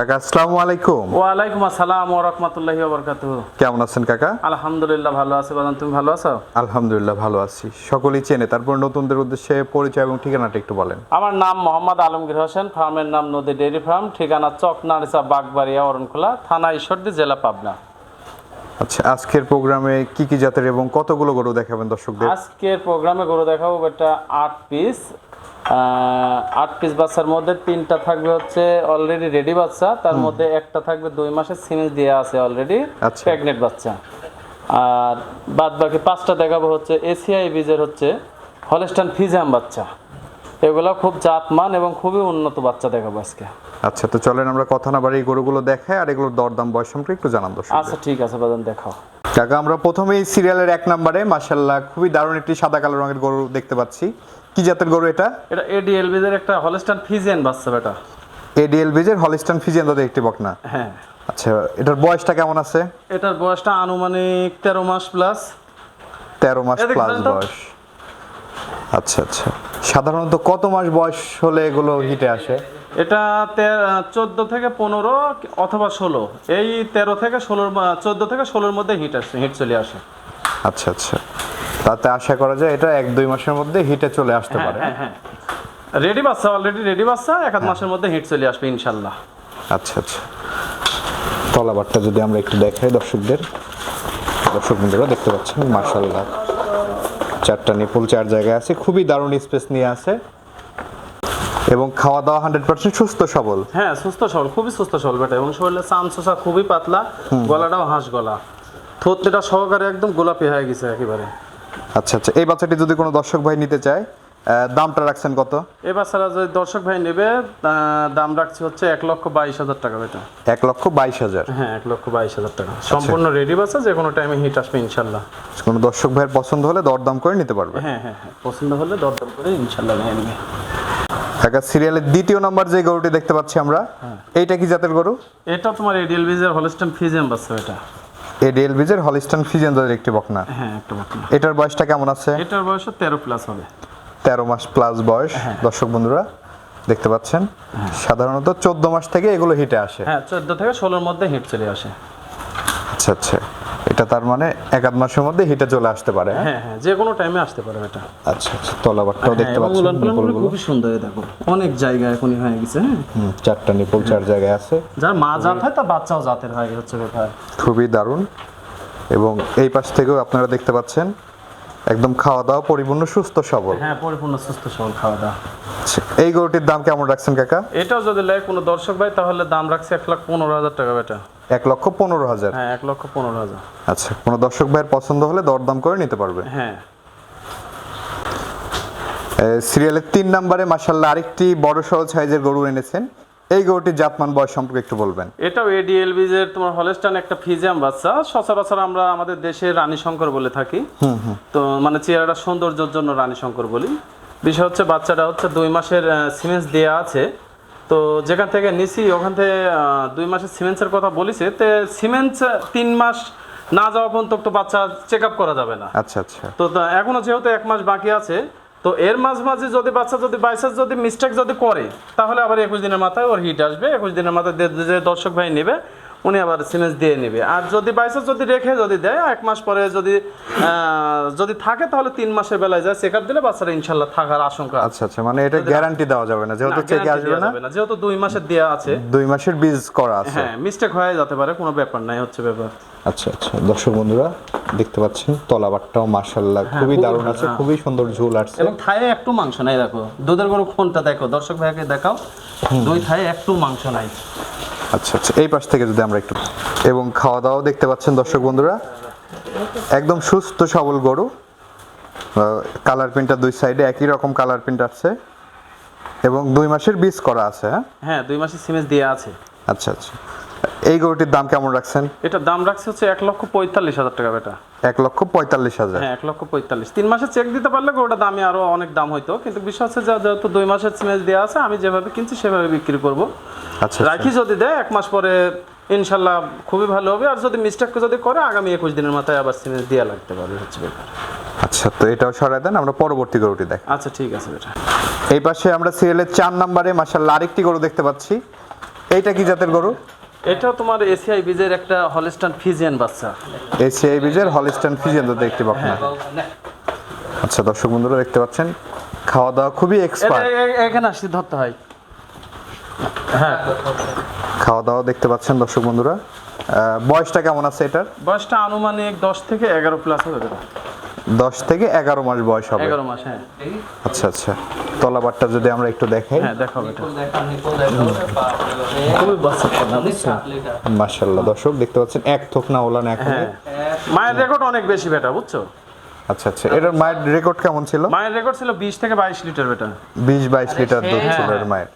কাকা আসসালামু আলাইকুম। ওয়ালাইকুম আসসালাম ওয়া রাহমাতুল্লাহি ওয়া বারাকাতুহু। কেমন আছেন কাকা? আলহামদুলিল্লাহ ভালো আছি বাজান তুমি ভালো আছো? আলহামদুলিল্লাহ ভালো আছি। সকলেই চেনে তারপর নতুনদের উদ্দেশ্যে পরিচয় এবং ঠিকানাটা একটু বলেন। আমার নাম মোহাম্মদ আলমগীর হোসেন ফার্মের নাম নদী ডেইরি ফার্ম ঠিকানা চক নারিসা বাগবাড়িয়া অরণখোলা থানা ঈশ্বরদী জেলা পাবনা। আচ্ছা আজকের প্রোগ্রামে কি কি জাতের এবং কতগুলো গরু দেখাবেন দর্শকদের? আজকের প্রোগ্রামে গরু দেখাবো এটা আট পিস আট পিস বাচ্চার মধ্যে তিনটা থাকবে হচ্ছে অলরেডি রেডি বাচ্চা তার মধ্যে একটা থাকবে দুই মাসের সিমেন্স দেওয়া আছে অলরেডি আচ্ছা। প্রেগনেন্ট বাচ্চা। আর বাদ বাকি পাঁচটা দেখাবো হচ্ছে এসিআই বীজের হচ্ছে হলস্টান ফিজাম বাচ্চা। এগুলো খুব জাতমান এবং খুবই উন্নত বাচ্চা দেখাবো আজকে। আচ্ছা তো চলেন আমরা কথা না বাড়ি গরুগুলো দেখাই আর এগুলোর দরদাম বয়স সম্পর্কে একটু জানান দর্শক আচ্ছা ঠিক আছে বাদান দেখাও। কাকা আমরা প্রথমেই সিরিয়ালের এক নম্বরে মাশাল্লাহ খুবই দারুণ একটি সাদা কালো রঙের গরু দেখতে পাচ্ছি। কি জাতের গরু এটা? এটা এডিএল বিজের একটা হলস্টান ফিজিয়ান বাচ্চা বেটা। এডিএল বিজের হলিস্টান ফিজিয়ান দাদা একটি বকনা। হ্যাঁ। আচ্ছা এটার বয়সটা কেমন আছে? এটার বয়সটা আনুমানিক তেরো মাস প্লাস তেরো মাস প্লাস বয়স। আচ্ছা আচ্ছা। সাধারণত কত মাস বয়স হলে এগুলো হিটে আসে? এটা চোদ্দ থেকে পনেরো অথবা ষোলো। এই তেরো থেকে ষোলোর চোদ্দ থেকে ষোলোর মধ্যে হিট আসে হিট চলে আসে। আচ্ছা আচ্ছা। তাতে আশা করা যায় এটা এক দুই মাসের মধ্যে হিটে চলে আসতে হ্যাঁ পারে। হ্যাঁ হ্যাঁ। রেডি বাচ্চা অলরেডি রেডি বাচ্চা এক আধ মাসের মধ্যে হিট চলে আসবে ইনশাল্লাহ। আচ্ছা আচ্ছা। তলাবারটা যদি আমরা একটু দেখাই দর্শকদের। দর্শক বন্ধুরা দেখতে পাচ্ছেন মার্শাল্লাহ চারটা নিপুল চার জায়গায় আছে। খুবই দারুণ স্পেস নিয়ে আছে। এবং খাওয়া দাওয়া হান্ড্রেড পার্সেন্ট সুস্থ সবল। হ্যাঁ সুস্থ সবল খুবই সুস্থ সবল বেটা। এবং শরীরে চামচোসা খুবই পাতলা গলাটাও হাঁস গলা। থোতটা সহকারে একদম গোলাপি হয়ে গেছে একেবারে। আচ্ছা আচ্ছা। এই বাচ্চাটি যদি কোনো দর্শক ভাই নিতে চায় দামটা রাখছেন কত? এবার ছাড়া যদি দর্শক ভাই নেবে দাম রাখছি হচ্ছে এক লক্ষ বাইশ হাজার টাকা বেটা। এক লক্ষ বাইশ হাজার? হ্যাঁ এক লক্ষ বাইশ হাজার টাকা। সম্পূর্ণ রেডি বাচ্চা যে কোনো টাইমে হিট আসবে ইনশাল্লাহ। কোনো দর্শক ভাইয়ের পছন্দ হলে দরদাম করে নিতে পারবে? হ্যাঁ হ্যাঁ হ্যাঁ। পছন্দ হলে দরদাম করে ইনশাল্লাহ নিয়ে নেবে। ঢাকা সিরিয়ালের দ্বিতীয় নম্বর যে গরুটি দেখতে পাচ্ছি আমরা এইটা কি জাতের গরু? এটা তোমার এডিএল বিজের হলস্টেন ফিজিয়াম বাচ্চা এটা এডিএল বিজের হলিস্টন জাতের একটি বকনা। হ্যাঁ একটা বকনা। এটার বয়সটা কেমন আছে? এটার বয়স তেরো প্লাস হবে। তেরো মাস প্লাস বয়স। দর্শক বন্ধুরা দেখতে পাচ্ছেন? সাধারণত চোদ্দ মাস থেকে এগুলো হিটে আসে। হ্যাঁ চোদ্দ থেকে 16 এর মধ্যে হিট চলে আসে। আচ্ছা আচ্ছা। এটা তার মানে এক আধ মাসের মধ্যে হিটে চলে আসতে পারে হ্যাঁ? হ্যাঁ হ্যাঁ যে কোনো টাইমে আসতে পারে এটা। আচ্ছা আচ্ছা তলাবারটাও হ্যাঁ, দেখতে পাচ্ছি খুবই সুন্দর দেখো। অনেক জায়গা এখনই হয়ে গেছে হ্যাঁ? হুম, চারটা নিপল চার জায়গায় আছে। যার মা জাত হয় তার বাচ্চাও জাতের হয় হচ্ছে ব্যাপার। খুবই দারুণ। এবং এই পাশ থেকেও আপনারা দেখতে পাচ্ছেন একদম খাওয়া দাওয়া পরিপূর্ণ সুস্থ সবল। হ্যাঁ পরিপূর্ণ সুস্থ সবল খাওয়া দাওয়া। আচ্ছা, এই গরুটির দাম কেমন রাখছেন কাকা? এটাও যদি লেয় কোনো দর্শক ভাই তাহলে দাম রাখছে এক লাখ পনেরো হাজার টাকা বেটা। এক লক্ষ পনেরো হাজার? হ্যাঁ এক লক্ষ পনেরো হাজার। আচ্ছা কোনো দর্শক ভাইয়ের পছন্দ হলে দরদাম করে নিতে পারবে। হ্যাঁ। সিরিয়ালের তিন নম্বরে মাসাল্লাহ আরেকটি বড় সড়ো সাইজের গরু এনেছেন। এই গরুটির জাতমান বয়স সম্পর্কে একটু বলবেন। এটাও এডিএল বিজের তোমার হলেস্টান একটা ফিজিয়াম বাচ্চা সচরাচর আমরা আমাদের দেশে রানী শঙ্কর বলে থাকি। তো মানে চেহারাটা সৌন্দর্যের জন্য রানী শঙ্কর বলি। বিষয় হচ্ছে বাচ্চাটা হচ্ছে দুই মাসের সিমেন্স দেয়া আছে। তো যেখান থেকে নিছি ওখান থেকে দুই মাসের সিমেন্সের কথা বলিছে তে সিমেন্স তিন মাস না যাওয়া পর্যন্ত তো বাচ্চা চেক আপ করা যাবে না। আচ্ছা আচ্ছা। তো তা- এখনও যেহেতু এক মাস বাকি আছে তো এর মাঝে মাঝে যদি বাচ্চা যদি বাইসাস যদি মিস্টেক যদি করে, তাহলে আবার একুশ দিনের মাথায় ওর হিট আসবে। একুশ দিনের মাথায় যে দর্শক ভাই নেবে উনি আবার সিমেন্স দিয়ে নেবে। আর যদি বাইসাস যদি রেখে যদি দেয় এক মাস পরে যদি যদি থাকে তাহলে তিন মাসের বেলায় যায় চেক আপ দিলে বাচ্চারা ইনশাল্লাহ থাকার আশঙ্কা আচ্ছা আচ্ছা মানে এটা গ্যারান্টি দেওয়া যাবে না যেহেতু চেকে আসবে না? যেহেতু দুই মাসের দেওয়া আছে। দুই মাসের বীজ করা আছে। হ্যাঁ মিস্টেক হয়ে যেতে পারে কোনো ব্যাপার নাই হচ্ছে ব্যাপার। আচ্ছা আচ্ছা দর্শক বন্ধুরা দেখতে পাচ্ছেন তলাবারটাও মাশাল্লাহ খুবই খুবই দারুণ আছে হ্যাঁ। খুবই সুন্দর ঝুল আসছে। এবং থায়ে একটু মাংস নাই দেখো। দুধের গরু কোনটা দেখো? দর্শক ভাইকে দেখাও। দুই থায়ে একটু মাংস নাই। আচ্ছা আচ্ছা। এই পাশ থেকে যদি আমরা একটু এবং খাওয়া দাওয়াও দেখতে পাচ্ছেন দর্শক বন্ধুরা। একদম সুস্থ সবল গরু। কালার প্রিন্টটা দুই সাইডে একই রকম কালার প্রিন্ট আছে এবং দুই মাসের বীজ করা আছে হ্যাঁ? হ্যাঁ দুই মাসের সিমেন্স দেওয়া আছে। আচ্ছা আচ্ছা। এই গরুটির দাম কেমন রাখছেন? এটার দাম রাখছে হচ্ছে এক লক্ষ পঁয়তাল্লিশ হাজার টাকা বেটা। এক লক্ষ পঁয়তাল্লিশ হাজার। হ্যাঁ এক লক্ষ পঁয়তাল্লিশ। তিন মাসে চেক দিতে পারলে ওটা দামে আরও অনেক দাম হইতো। কিন্তু বিষয় হচ্ছে যে যেহেতু দুই মাসের সিমেন্স দেওয়া আছে আমি যেভাবে কিনছি সেভাবে বিক্রি করব। আচ্ছা আচ্ছা। রাখি যদি দেয় এক মাস পরে ইনশাল্লাহ খুবই ভালো হবে। আর যদি মিস্টেক যদি করে আগামী একুশ দিনের মাথায় আবার সিমেন্স দেওয়া লাগতে পারে হচ্ছে ব্যাপার। আচ্ছা তো এটাও সরাই দেন আমরা পরবর্তী গরুটি দেখ। আচ্ছা ঠিক আছে বেটা। এই পাশে আমরা সিরিয়ালের চার নম্বরে মাসাল্লাহ আরেকটি গরু দেখতে পাচ্ছি। এইটা কি জাতের গরু? এটা তোমার এসিআই বীজের একটা হলিস্টান ফিজিয়ান বাচ্চা। এসিআই বীজের হলিস্টান ফিজিয়ান জাতের একটি বকনা আচ্ছা দর্শক বন্ধুরা দেখতে পাচ্ছেন খাওয়া দাওয়া খুবই এক্সপার্ট এখানে আসছি ধরতে হয়। হ্যাঁ। খাওয়া দাওয়া দেখতে পাচ্ছেন দর্শক বন্ধুরা। বয়সটা কেমন আছে এটার? বয়সটা আনুমানিক দশ থেকে এগারো প্লাস হবে। দশ থেকে এগারো মাস বয়স হবে। এগারো মাস হ্যাঁ। আচ্ছা আচ্ছা। তলাবারটা যদি আমরা একটু দেখাই। হ্যাঁ দেখাবো খুবই মাশাল্লাহ দর্শক দেখতে পাচ্ছেন এক থোক না ওলান এক হ্যাঁ। মায়ের রেকর্ড অনেক বেশি বেটা বুঝছ? আচ্ছা আচ্ছা এটার মায়ের রেকর্ড কেমন ছিল? মায়ের রেকর্ড ছিল বিশ থেকে বাইশ লিটার বেটা। বিশ বাইশ লিটার দুধ ছিল এর মায়ের।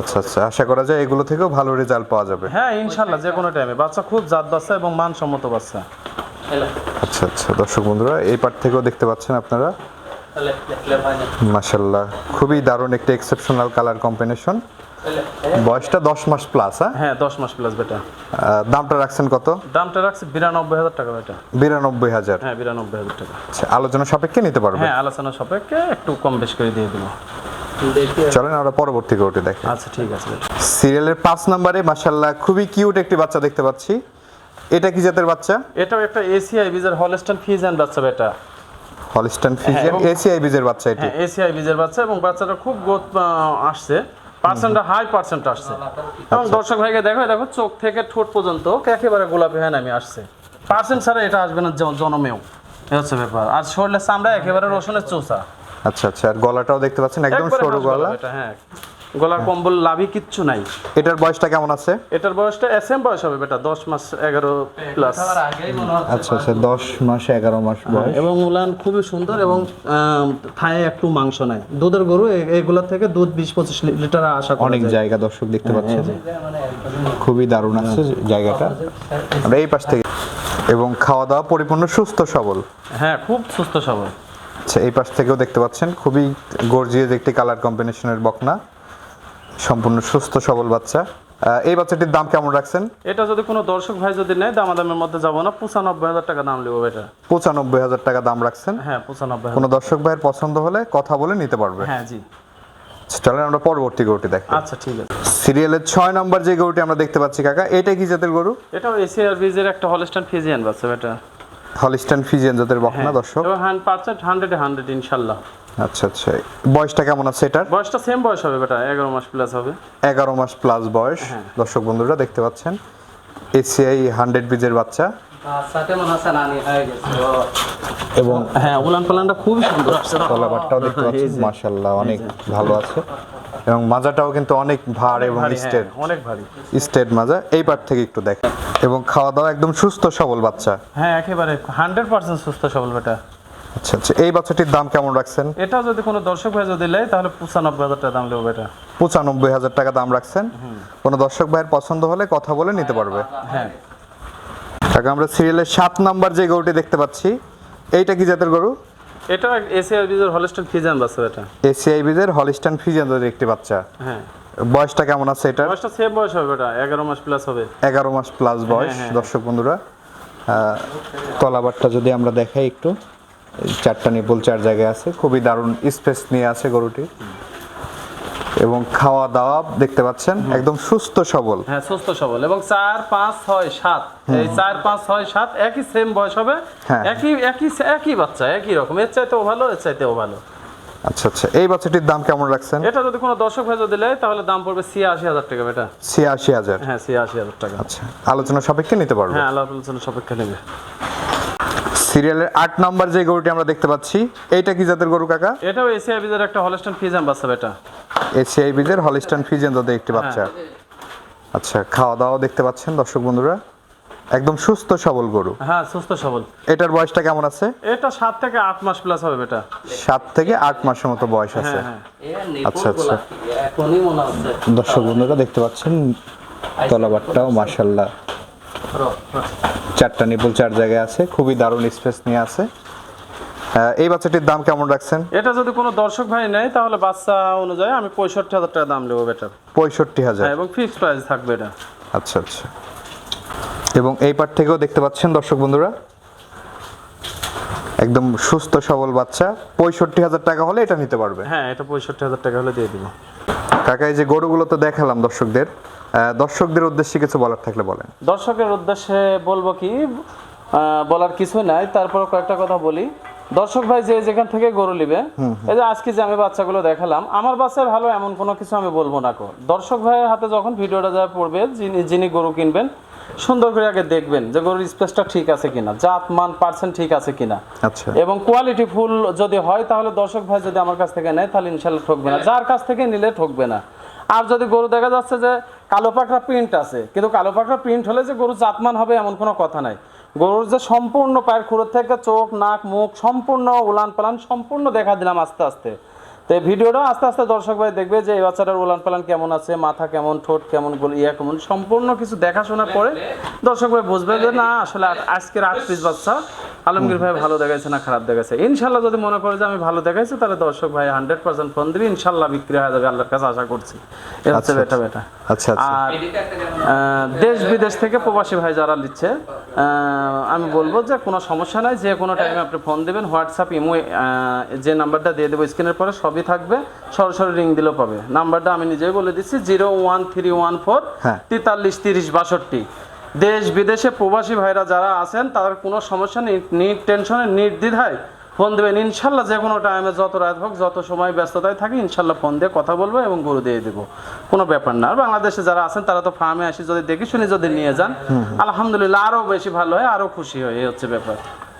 আচ্ছা আচ্ছা আশা করা যায় এগুলো থেকেও ভালো রেজাল্ট পাওয়া যাবে। হ্যাঁ ইনশাল্লাহ যে কোনো টাইমে বাচ্চা খুব জাত বাচ্চা এবং মানসম্মত বাচ্চা। আচ্ছা আচ্ছা দর্শক বন্ধুরা এই পার্ট থেকেও দেখতে পাচ্ছেন আপনারা? মাশাল্লাহ খুবই দারুণ একটি এক্সেপশনাল কালার কম্বিনেশন বয়সটা দশ মাস প্লাস হ্যাঁ? হ্যাঁ দশ মাস প্লাস বেটা। দামটা রাখছেন কত? দামটা রাখছে বিরানব্বই হাজার টাকা বেটা। বিরানব্বই হাজার। হ্যাঁ বিরানব্বই হাজার টাকা। আচ্ছা আলোচনা সাপেক্ষে নিতে পারবে? হ্যাঁ আলোচনা সাপেক্ষে একটু কম বেশ করে দিয়ে দেবো। চলেন আমরা পরবর্তী গরুটি দেখি। আচ্ছা ঠিক আছে সিরিয়ালের পাঁচ নম্বরে মাশাল্লাহ খুবই কিউট একটি বাচ্চা দেখতে পাচ্ছি। এটা কি জাতের বাচ্চা? এটাও একটা এসিআই বীজের হলস্টান ফিজিয়ান বাচ্চা বেটা। হলিস্টান ফিজিয়ান এসিআই বীজের বাচ্চা এটি। হ্যাঁ এসিআই বীজের বাচ্চা এবং বাচ্চাটা খুব গ্রোথ আসছে। পার্সেন্টটা হাই পার্সেন্ট আসছে। এবং দর্শক ভাইকে দেখো দেখো চোখ থেকে ঠোঁট পর্যন্ত একেবারে গোলাপি হয়ে নামে আসছে। পার্সেন্ট ছাড়া এটা আসবে না জন- জনমেও। এ হচ্ছে ব্যাপার। আর শরীরের চামড়া একেবারে রসুনের চোষা আচ্ছা আচ্ছা। আর গলাটাও দেখতে পাচ্ছেন একদম সরু গলা গলা। এটা, হ্যাঁ। গলার কম্বল লাভই কিচ্ছু নাই। এটার বয়সটা কেমন আছে? এটার বয়সটা এস এম বয়স হবে বেটা দশ মাস এগারো প্লাস আচ্ছা আচ্ছা দশ মাস এগারো মাস বয়স। এবং উলান খুবই সুন্দর এবং থায়ে একটু মাংস নাই। দুধের গরু এ- এগুলোর থেকে দুধ বিশ পঁচিশ লি- লিটার আশা করা অনেক জায়গা দর্শক দেখতে পাচ্ছেন। খুবই দারুণ আছে জায়গাটা। আমরা এই পাশ থেকে এবং খাওয়া দাওয়া পরিপূর্ণ সুস্থ সবল। হ্যাঁ খুব সুস্থ সবল। আচ্ছা এই পাশ থেকেও দেখতে পাচ্ছেন খুবই গর্জিয়াস একটি কালার কম্বিনেশনের বকনা। সম্পূর্ণ সুস্থ সবল বাচ্চা। এই বাচ্চাটির দাম কেমন রাখছেন? এটা যদি কোনো দর্শক ভাই যদি নেয় দামাদামের মধ্যে যাব না। পঁচানব্বই হাজার টাকা দাম নেব এটা পঁচানব্বই হাজার টাকা দাম রাখছেন? হ্যাঁ পঁচানব্বই কোনো দর্শক ভাইয়ের পছন্দ হলে কথা বলে নিতে পারবে। হ্যাঁ জি। আচ্ছা, চলেন আমরা পরবর্তী গরুটি দেখি। আচ্ছা ঠিক আছে। সিরিয়ালের ছয় নম্বর যে গরুটি আমরা দেখতে পাচ্ছি কাকা এটা কি জাতের গরু? এটাও এসিআর বীজের একটা হলস্টান ফিজিয়ান বাচ্চা এটা হলিস্টান ফিজিয়ান জাতের বকনা হ্যাঁ। দর্শক? এবং হান্ড পার্সেন্ট হান্ড্রেডে হান্ড্রেড ইনশাল্লাহ। আচ্ছা আচ্ছা। বয়সটা কেমন আছে এটার? বয়সটা সেম বয়স হবে বেটা এগারো মাস প্লাস হবে। এগারো মাস প্লাস বয়স। হ্যাঁ। দর্শক বন্ধুরা দেখতে পাচ্ছেন? এসিআই হান্ড্রেড বিজের বাচ্চা। এবং হ্যাঁ উলান পালানটা খুবই সুন্দর। দেখতে পাচ্ছেন মাশাল্লাহ অনেক ভালো আছে। এবং মাজাটাও কিন্তু অনেক ভার এবং হ্যাঁ, স্টেট। অনেক ভারী। স্টেট মাজা। এই পার থেকে একটু দেখ। এবং খাওয়া দাওয়া একদম সুস্থ সবল বাচ্চা। হ্যাঁ একেবারে হান্ড্রেড পার্সেন্ট সুস্থ সবল বেটা। আচ্ছা আচ্ছা। এই বাচ্চাটির দাম কেমন রাখছেন? এটা যদি কোনো দর্শক ভাই যদি নেয় তাহলে পঁচানব্বই হাজার টাকা দাম নেব বেটা। পঁচানব্বই হাজার টাকা দাম রাখছেন? কোনো দর্শক ভাইয়ের পছন্দ হলে কথা বলে নিতে পারবে। হ্যাঁ। কাকা আমরা সিরিয়ালের সাত নাম্বার যে গরুটি দেখতে পাচ্ছি এইটা কি জাতের গরু? এটা এসিআই বিজের হলস্টান ফিজিয়ান বাচ্চা এটা। এসিআই বিজের হলিস্টান ফিজিয়ান জাতের একটি বাচ্চা। হ্যাঁ। বয়সটা কেমন আছে এটা বয়সটা সেম বয়স হবে এটা এগারো মাস প্লাস হবে। এগারো মাস প্লাস বয়স হ্যাঁ, হ্যাঁ। দর্শক বন্ধুরা। আহ, তলাবারটা যদি আমরা দেখাই একটু চারটা নিপল চার জায়গায় আছে খুবই দারুণ স্পেস নিয়ে আছে গরুটি। এবং খাওয়া দাওয়া দেখতে পাচ্ছেন একদম সুস্থ সবল। হ্যাঁ সুস্থ সবল। এবং চার পাঁচ ছয় সাত। এই চার পাঁচ ছয় সাত একই সেম বয়স হবে? হ্যাঁ। একই একই একই বাচ্চা একই রকম। এর চাইতেও ভালো এর চাইতেও ভালো। আচ্ছা আচ্ছা। এই বাচ্চাটির দাম কেমন রাখছেন? এটা যদি কোনো দর্শক ভাই যদি নেয় তাহলে দাম পড়বে ছিয়াশি হাজার টাকা বেটা। ছিয়াশি হাজার। হ্যাঁ ছিয়াশি হাজার টাকা। আচ্ছা। আলোচনা সাপেক্ষে নিতে পারব। হ্যাঁ আল্লাহ আলোচনা সাপেক্ষে নেবে। সিরিয়ালের আট নম্বর যে গরুটি আমরা দেখতে পাচ্ছি এইটা কি জাতের গরু কাকা? এটাও এসিআই বিজের একটা হলস্টান ফিজাম বাচ্চা বেটা। এসিআই বিজের হলিস্টান ফিজেন জাতের একটি বাচ্চা আচ্ছা খাওয়া দাওয়া দেখতে পাচ্ছেন দর্শক বন্ধুরা। একদম সুস্থ সবল গরু। হ্যাঁ সুস্থ সবল। এটার বয়সটা কেমন আছে? এটা সাত থেকে আট মাস প্লাস হবে বেটা। সাত থেকে আট মাসের মতো বয়স আছে। হ্যাঁ হ্যাঁ। আচ্ছা, আচ্ছা। এখনই মনে হচ্ছে। দর্শক বন্ধুরা দেখতে পাচ্ছেন তলাবারটাও মার্শাল্লাহ চারটা নিপুল চার জায়গায় আছে খুবই দারুণ স্পেস নিয়ে আছে। এই বাচ্চাটির দাম কেমন রাখছেন? এটা যদি কোনো দর্শক ভাই নেয় তাহলে বাচ্চা অনুযায়ী আমি পঁয়ষট্টি হাজার টাকা দাম নেব বেটার। পঁয়ষট্টি হাজার। হ্যাঁ এবং ফিক্সড প্রাইস থাকবে এটা। আচ্ছা আচ্ছা। এবং এই পার থেকেও দেখতে পাচ্ছেন দর্শক বন্ধুরা? একদম সুস্থ সবল বাচ্চা। পঁয়ষট্টি হাজার টাকা হলে এটা নিতে পারবে। হ্যাঁ এটা পঁয়ষট্টি হাজার টাকা হলে দিয়ে দিব। কাকা এই যে গরুগুলো তো দেখালাম দর্শকদের। দর্শকদের উদ্দেশ্যে কিছু বলার থাকলে বলেন। দর্শকের উদ্দেশ্যে বলব কি বলার কিছু নাই তারপর কয়েকটা কথা বলি। দর্শক ভাই যে যেখান থেকে গরু নিবে এই যে আজকে যে আমি বাচ্চাগুলো দেখালাম আমার বাচ্চা ভালো এমন কোনো কিছু আমি বলব না কো। দর্শক ভাইয়ের হাতে যখন ভিডিওটা যা পড়বে যিনি যিনি গরু কিনবেন সুন্দর করে আগে দেখবেন যে গরুর স্পেসটা ঠিক আছে কিনা জাত মান পার্সেন্ট ঠিক আছে কিনা। আচ্ছা। এবং কোয়ালিটি ফুল যদি হয় তাহলে দর্শক ভাই যদি আমার কাছ থেকে নেয় তাহলে ইনশাল্লাহ ঠকবে না। যার কাছ থেকে নিলে ঠকবে না। আর যদি গরু দেখা যাচ্ছে যে কালো পাখরা প্রিন্ট আছে। কিন্তু কালো পাকড়া প্রিন্ট হলে যে গরু জাতমান হবে এমন কোনো কথা নাই। গরুর যে সম্পূর্ণ পায়ের খুঁড়োর থেকে চোখ, নাক, মুখ সম্পূর্ণ উলান পালান সম্পূর্ণ দেখা দিলাম আস্তে আস্তে। তো এই ভিডিওটা আস্তে আস্তে দর্শক ভাই দেখবে যে এই বাচ্চাটার ওলান পালান কেমন আছে মাথা কেমন ঠোঁট কেমন গোল ইয়া কেমন সম্পূর্ণ কিছু দেখাশোনা পরে দর্শক ভাই বুঝবে যে না আসলে আজকের আট পিস বাচ্চা। আলমগীর ভাই ভালো দেখাইছে না খারাপ দেখাইছে? ইনশাল্লাহ যদি মনে করে যে আমি ভালো দেখাইছি তাহলে দর্শক ভাই হান্ড্রেড পার্সেন্ট ফোন দিবি ইনশাল্লাহ বিক্রি হয়ে যাবে আল্লাহর কাছে আশা করছি। এ হচ্ছে আচ্ছা, বেটা বেটা। আচ্ছা আচ্ছা। আর আহ, দেশ বিদেশ থেকে প্রবাসী ভাই যারা নিচ্ছে আমি বলব যে কোনো সমস্যা নাই যে কোনো টাইমে আপনি ফোন দিবেন হোয়াটসঅ্যাপ ইমো যে নাম্বারটা দিয়ে দেবো স্ক্রিনের পরে সবই থাকবে সরাসরি রিং দিলেও পাবে। নাম্বারটা আমি নিজেই বলে দিচ্ছি zero one three one four. তেতাল্লিশ তিরিশ বাষট্টি। দেশ বিদেশে প্রবাসী ভাইরা যারা আছেন তাদের কোনো সমস্যা নেই নিট টেনশনে নির্দ্বিধায় ফোন দেবেন। ইনশাল্লাহ যে কোনো টাইমে যত রাত হোক যত সময় ব্যস্ততায় থাকি ইনশাল্লাহ ফোন দিয়ে কথা বলব এবং গরু দিয়ে দেবো। কোনো ব্যাপার না। আর বাংলাদেশে যারা আছেন তারা তো ফার্মে আসি যদি দেখে শুনে যদি নিয়ে যান আলহামদুলিল্লাহ আরও বেশি ভালো হয় আরও খুশি হয় এই হচ্ছে ব্যাপার।